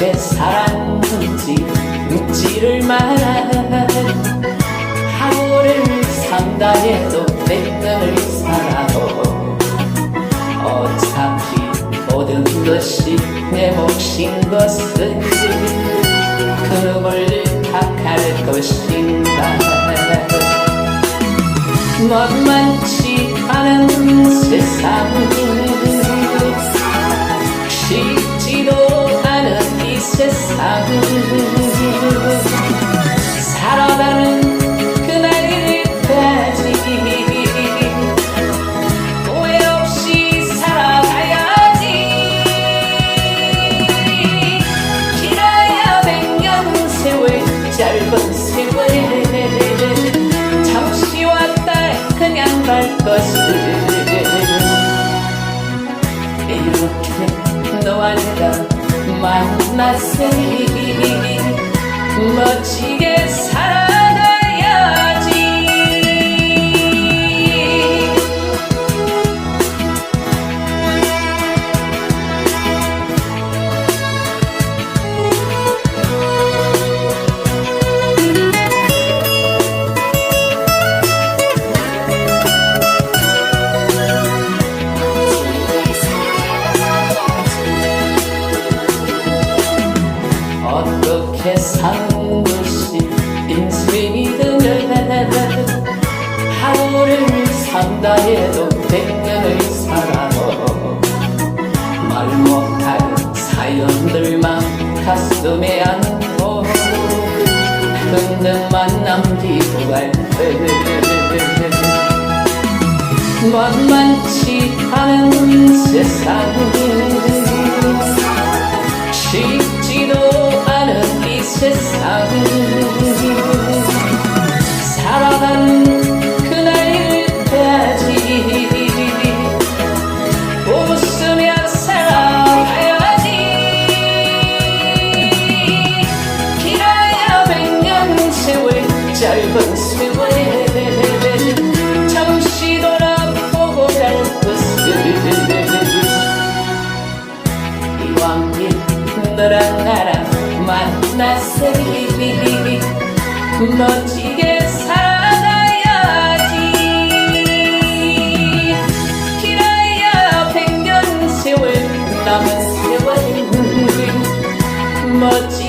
왜 사랑인지 묻지를 마라 하루를 산다 해도 백년을 살아도 어차피 모든 것이 내 몫인 것을 그 멀리 탁할 것인가. 만만치 않은 세상 살아가는 그날까지 후회 없이 살아가야지. 길어야 백년 세월 짧은 세월 잠시 왔다 그냥 갈 것을. 이렇게 너와 내가 만났으니. 멋지게 사는 것이 인생이든 하루를 산다 해도 백년을 살아도 말 못할 사연들만 가슴에 안고 흔적만 남기고 갈듯 만만치 않은 세상 이 세상 살아가는 그날까지. 웃으며 살아가야지. 길어야 백년 세월 짧은 세월 잠시 돌아보고 갈 것을. 이왕에 너랑 나랑 인생 멋지게 살아야지. 길어야 백년 세월 남은 세월 멋지게